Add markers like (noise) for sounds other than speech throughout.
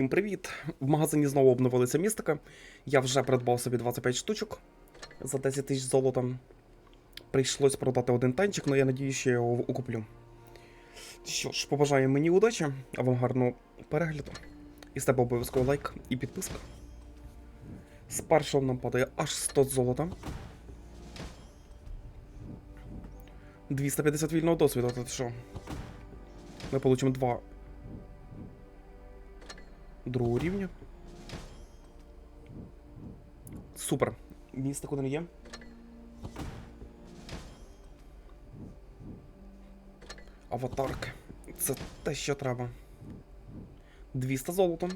Всім привіт! В магазині знову обновилися містика. Я вже придбав собі 25 штучок за 10 тисяч золотом. Прийшлось продати один танчик, але я надію, що я його укуплю. Що ж, побажаю мені удачі, а вам гарного перегляду. І з тебе обов'язково лайк і підписка. З першого нам падає аж 100 золота. 250 вільного досвіду, то що? Ми получимо два другого рівня. Супер. Місце куди не є. Аватарки. Це те, що треба. 200 золотом.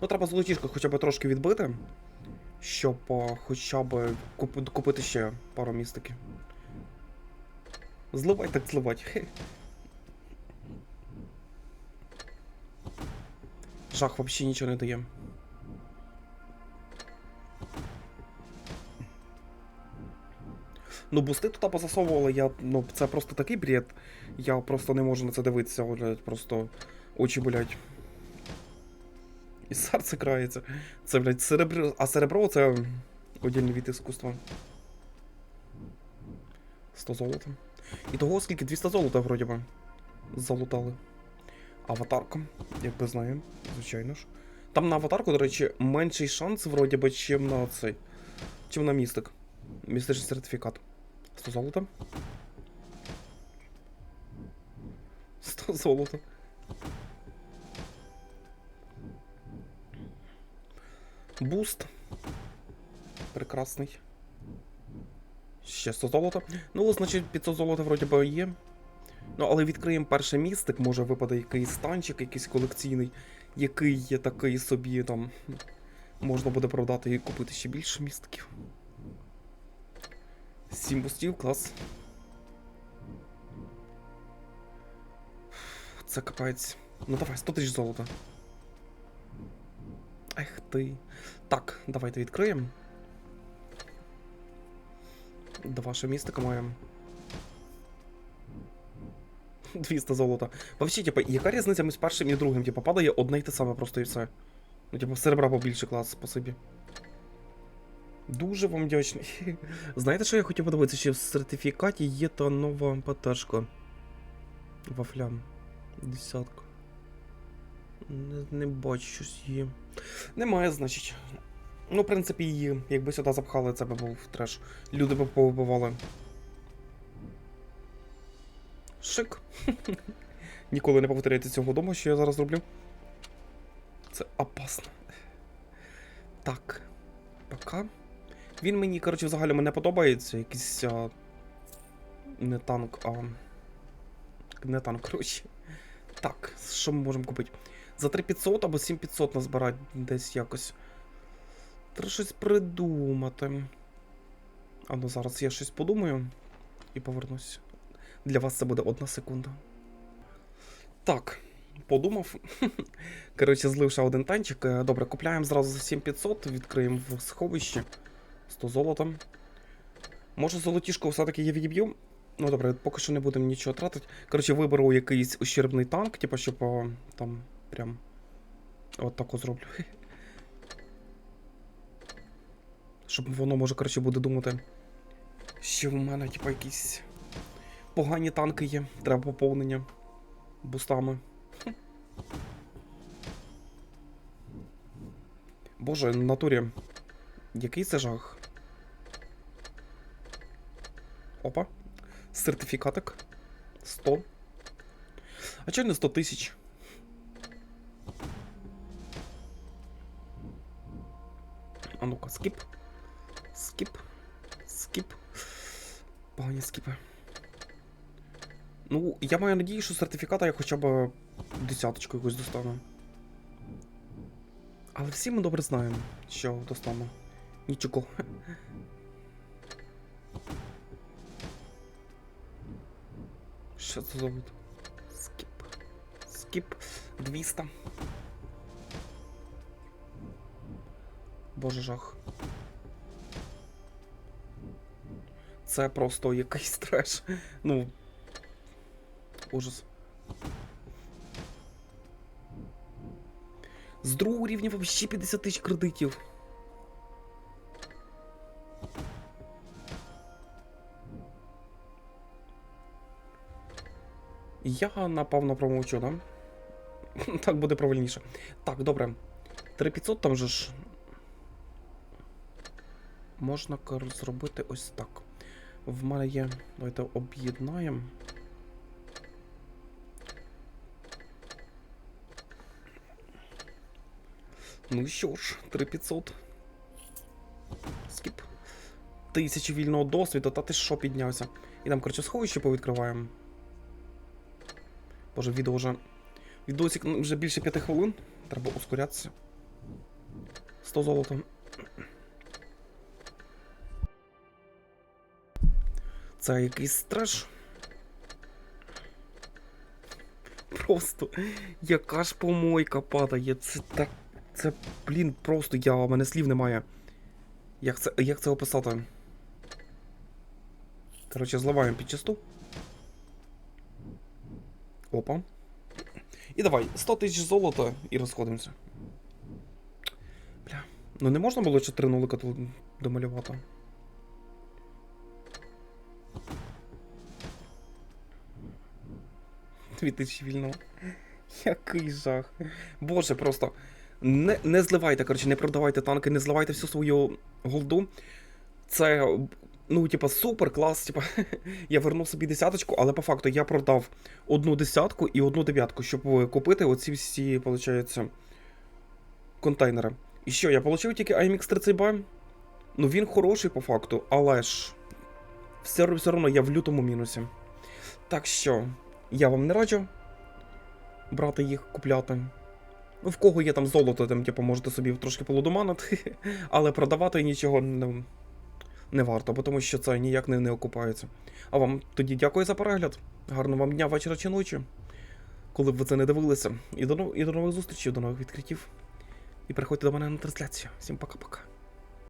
Ну, треба золотішко хоча б трошки відбити, щоб а, хоча б купити ще пару містиків. Зливай так зливать. Жах вообще нічого не дає. Ну, бусти туди позасовували, я. Ну, це просто такий бред. Я просто не можу на це дивитися, блядь, просто очі болять. І серце крається. Це, блядь, серебро. А серебро це отдільний від іскусства. 100 золота. І того скільки? 200 золота, вроді би. Залутали. Аватарка, як би знаємо, звичайно ж. Там на аватарку, до речі, менший шанс, вроді би, чим на цей. Чим на містик. Містичний сертифікат. 100 золота. 100 золота. Буст. Прекрасний. Ще 100 золота. Ну, значить, 500 золота вроді би є. Ну, але відкриємо перший містик, може випаде якийсь станчик, якийсь колекційний, який є такий собі там. Можна буде продати і купити ще більше містиків. Сім бустів, клас. Це капець. Ну давай, 100 тисяч золота. Ех ти. Так, давайте відкриємо. Два ще містика маємо. (laughs) 200 золота. Вообще, типа, яка різниця між першим і другим? Типа, падає одне й те саме просто і все. Ну, типа, серебра побільше клас, спасибі. Дуже вам вдячний. (laughs) Знаєте, що я хотів подивитися? Ще в сертифікаті є та нова ПТшка. Вафлям. Десятка. Не, не бачу щось є. Немає, значить. Ну, в принципі, її, якби сюди запхали, це би був треш. Люди б повибивали. Шик. Ніколи не повторяйте цього дому, що я зараз роблю. Це опасно. Так. Пока. Він мені, коротше, взагалі мене подобається. Якийсь. А... Не танк, а. Не танк, коротше. Так, що ми можемо купити? За 3500 або 7500 назбирати десь якось. Треба щось придумати. А ну зараз я щось подумаю і повернусь. Для вас це буде одна секунда. Так, подумав. (laughs) Коротше, злив ще один танчик. Е, Добре, купляємо зразу за 7500, відкриємо в сховищі. 100 золота. Може, золотішко все-таки я відіб'ю. Ну добре, поки що не будемо нічого тратити. Коротше, виберу якийсь ущербний танк, типу, щоб там прям. От тако зроблю. (laughs) Щоб воно, може, коротше, буде думати. Що в мене, типу, якісь погані танки є, треба поповнення бустами. Боже, на натурі. Який це жах? Опа. Сертифікатик. 100. А чого не 100 тисяч? А ну-ка, скіп. Скіп. Скіп. Погані скіпи. Ну, я маю надію, що сертифіката я хоча б десяточку якусь достану. Але всі ми добре знаємо, що достану. Нічого. Що це за? Скіп. Скіп. 200. Боже жах. Це просто якийсь треш. Ну. Ужас. З другого рівня взагалі 50 тисяч кредитів. Я напевно промовчу, да? (laughs) Так буде правильніше. Так, добре. 3500 там же ж. Можна зробити ось так. В мене є. Давайте об'єднаємо. Ну що ж, 3500. Скіп. Тисячі вільного досвіду, та ти що піднявся? І там, коротше, сховище повідкриваємо. Боже, відео вже. Відосик ну, вже більше 5 хвилин. Треба ускорятися. 100 золота. Це якийсь треш. Просто яка ж помойка падає. Це так. Це, блін, просто я, у мене слів немає. Як це, як це описати? Коротше, зливаємо під чисту. Опа. І давай, 100 тисяч золота і розходимося. Бля. Ну не можна було 4 нулика домалювати. Дві тисячі вільного. Який жах. Боже, просто. Не, не зливайте, коротше, не продавайте танки, не зливайте всю свою голду. Це, ну, типа, супер клас. Типа, (laughs) я вернув собі десяточку, але по факту я продав одну десятку і одну дев'ятку, щоб купити оці всі, виходить, контейнери. І що, я отримав тільки IMX 30B? Ну він хороший по факту, але ж все, все одно я в лютому мінусі. Так що, я вам не раджу брати їх, купляти. Ну, в кого є там золото, там, типу, можете собі трошки полудоманити, (laughs) але продавати нічого не, не варто, тому що це ніяк не, не окупається. А вам тоді дякую за перегляд. Гарного вам дня, вечора чи ночі. Коли б ви це не дивилися. І до, і до нових зустрічей, до нових відкриттів. І приходьте до мене на трансляцію. Всім пока-пока.